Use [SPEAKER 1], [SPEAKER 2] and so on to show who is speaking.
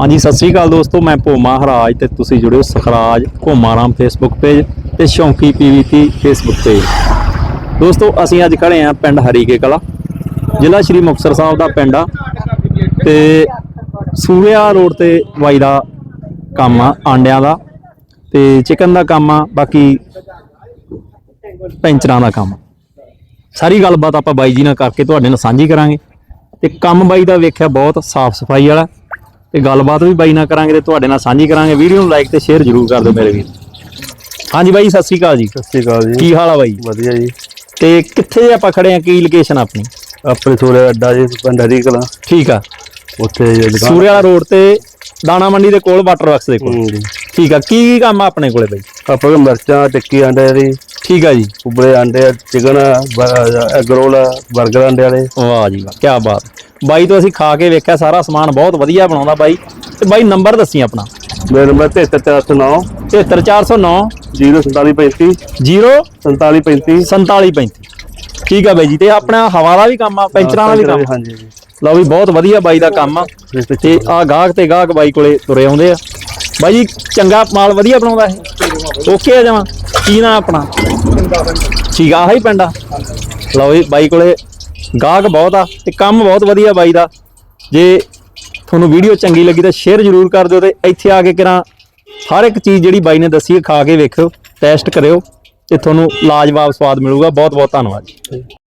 [SPEAKER 1] ਹਾਂਜੀ, ਸਤਿ ਸ੍ਰੀ ਅਕਾਲ ਦੋਸਤੋ, ਮੈਂ ਭੋਮਾ ਹਰਾਜ ਤੇ ਤੁਸੀਂ ਜੁੜਿਓ ਸਖਰਾਜ ਭੋਮਾਰਾਮ ਫੇਸਬੁੱਕ ਪੇਜ ਤੇ ਸ਼ੌਂਕੀ ਪੀਵੀਟੀ ਫੇਸਬੁੱਕ ਪੇਜ ਦੋਸਤੋ, ਅਸੀਂ ਅੱਜ ਖੜੇ ਆਂ ਪਿੰਡ ਹਰੀਕੇ ਕਲਾ, ਜ਼ਿਲ੍ਹਾ ਸ਼੍ਰੀ ਮੁਕਤਸਰ ਸਾਹਿਬ ਦਾ ਪਿੰਡ ਆ ਤੇ ਸੂਰਿਆ ਰੋਡ ਤੇ ਬਾਈ ਦਾ ਕੰਮ ਆ, ਆਂਡਿਆਂ ਦਾ ਤੇ ਚਿਕਨ ਦਾ ਕੰਮ ਆ, ਬਾਕੀ ਪੈਂਚਰਾਂ ਦਾ ਕੰਮ ਸਾਰੀ ਗੱਲਬਾਤ ਆਪਾਂ ਬਾਈ ਜੀ ਨਾਲ ਕਰਕੇ ਤੁਹਾਡੇ ਨਾਲ ਸਾਂਝੀ ਕਰਾਂਗੇ ਤੇ ਕੰਮ ਬਾਈ ਦਾ ਵੇਖਿਆ ਬਹੁਤ ਸਾਫ਼ ਸਫ਼ਾਈ ਵਾਲਾ। ਤੇ ਗੱਲਬਾਤ ਵੀ ਬਾਈ ਨਾਲ ਕਰਾਂਗੇ ਤੇ ਤੁਹਾਡੇ ਨਾਲ ਸਾਂਝੀ ਕਰਾਂਗੇ। ਵੀਡੀਓ ਨੂੰ ਲਾਈਕ ਤੇ ਸ਼ੇਅਰ ਜ਼ਰੂਰ ਕਰ ਦਿਓ ਮੇਰੇ ਵੀਰ। ਹਾਂਜੀ ਬਾਈ ਸਤਿ ਸ੍ਰੀ ਅਕਾਲ ਜੀ।
[SPEAKER 2] ਸਤਿ ਸ਼੍ਰੀ ਅਕਾਲ ਜੀ।
[SPEAKER 1] ਕੀ ਹਾਲ ਆ ਬਾਈ?
[SPEAKER 2] ਵਧੀਆ ਜੀ।
[SPEAKER 1] ਤੇ ਕਿੱਥੇ ਆਪਾਂ ਖੜੇ ਆ? ਕੀ ਲੋਕੇਸ਼ਨ ਆਪਣੀ?
[SPEAKER 2] ਆਪਣੇ ਥੋੜੇ ਅੱਡਾ ਜੀ ਪਿੰਡ ਹਰੀ ਕਲਾਂ
[SPEAKER 1] ਠੀਕ ਆ।
[SPEAKER 2] ਉੱਥੇ ਦੁਕਾਨ
[SPEAKER 1] ਸੂਰਿਆ ਰੋਡ ਤੇ ਦਾਣਾ ਮੰਡੀ ਦੇ ਕੋਲ ਵਾਟਰ ਵਰਕਸ ਦੇ ਕੋਲ।
[SPEAKER 2] ਜੀ।
[SPEAKER 1] ਠੀਕ ਆ ਕੀ ਕੀ ਕੰਮ ਆ ਆਪਣੇ ਕੋਲੇ ਬਾਈ?
[SPEAKER 2] ਆਪਾਂ ਕੋਲ ਮਿਰਚਾਂ ਟਿੱਕੀ ਆਂਡੇ ਦੀ
[SPEAKER 1] ਠੀਕ ਆ ਜੀ।
[SPEAKER 2] ਉਬਲੇ ਆਂਡੇ ਚਿਕਨ ਐਗ ਰੋਲ 버ਗਰ ਆਂਡੇ ਵਾਲੇ।
[SPEAKER 1] ਵਾਹ ਜੀ ਵਾਹ ਕੀ ਬਾਤ। ਬਾਈ ਤੋਂ ਅਸੀਂ ਖਾ ਕੇ ਵੇਖਿਆ ਸਾਰਾ ਸਮਾਨ ਬਹੁਤ ਵਧੀਆ ਬਣਾਉਂਦਾ ਬਾਈ। ਤੇ ਬਾਈ ਨੰਬਰ ਦੱਸੀ ਆਪਣਾ।
[SPEAKER 2] ਮੇਰਾ ਨੰਬਰ 73409
[SPEAKER 1] 73409
[SPEAKER 2] 04735
[SPEAKER 1] 0
[SPEAKER 2] 4735
[SPEAKER 1] 4735 ਠੀਕ ਆ ਬਾਈ ਜੀ ਤੇ ਆਪਣਾ ਹਵਾ ਦਾ ਵੀ ਕੰਮ ਆ ਪੈਂਚਰਾਂ ਦਾ ਵੀ ਕੰਮ।
[SPEAKER 2] ਹਾਂਜੀ ਜੀ
[SPEAKER 1] ਲਓ ਵੀ ਬਹੁਤ ਵਧੀਆ ਬਾਈ ਦਾ ਕੰਮ ਆ। ਤੇ ਆ ਗਾਹਕ ਤੇ ਗਾਹਕ ਬਾਈ ਕੋਲੇ ਤੁਰੇ ਆਉਂਦੇ ਆ। ਬਾਈ ਜੀ ਚੰਗਾ ਮਾਲ ਵਧੀਆ ਬਣਾਉਂਦਾ ਇਹ? ਓਕੇ ਆ ਜਮਾ ਕੀ ਨਾ ਆਪਣਾ? ਠੀਕ ਆ ਆਹੀ ਪਿੰਡ ਆ। ਲਓ ਜੀ ਬਾਈ ਕੋਲੇ ਗਾਹਕ ਬਹੁਤ ਆ ਤੇ ਕੰਮ ਬਹੁਤ ਵਧੀਆ ਬਾਈ ਦਾ। ਜੇ ਤੁਹਾਨੂੰ ਵੀਡੀਓ ਚੰਗੀ ਲੱਗੀ ਤਾਂ ਸ਼ੇਅਰ ਜ਼ਰੂਰ ਕਰ ਦਿਓ ਤੇ ਇੱਥੇ ਆ ਕੇ ਕਿਰਾਂ ਹਰ ਇੱਕ ਚੀਜ਼ ਜਿਹੜੀ ਬਾਈ ਨੇ ਦੱਸੀ ਹੈ ਖਾ ਕੇ ਵੇਖਿਓ ਟੈਸਟ ਕਰਿਓ। ਤੇ ਤੁਹਾਨੂੰ ਲਾਜਵਾਬ ਸਵਾਦ ਮਿਲੂਗਾ। ਬਹੁਤ ਬਹੁਤ ਧੰਨਵਾਦ ਜੀ।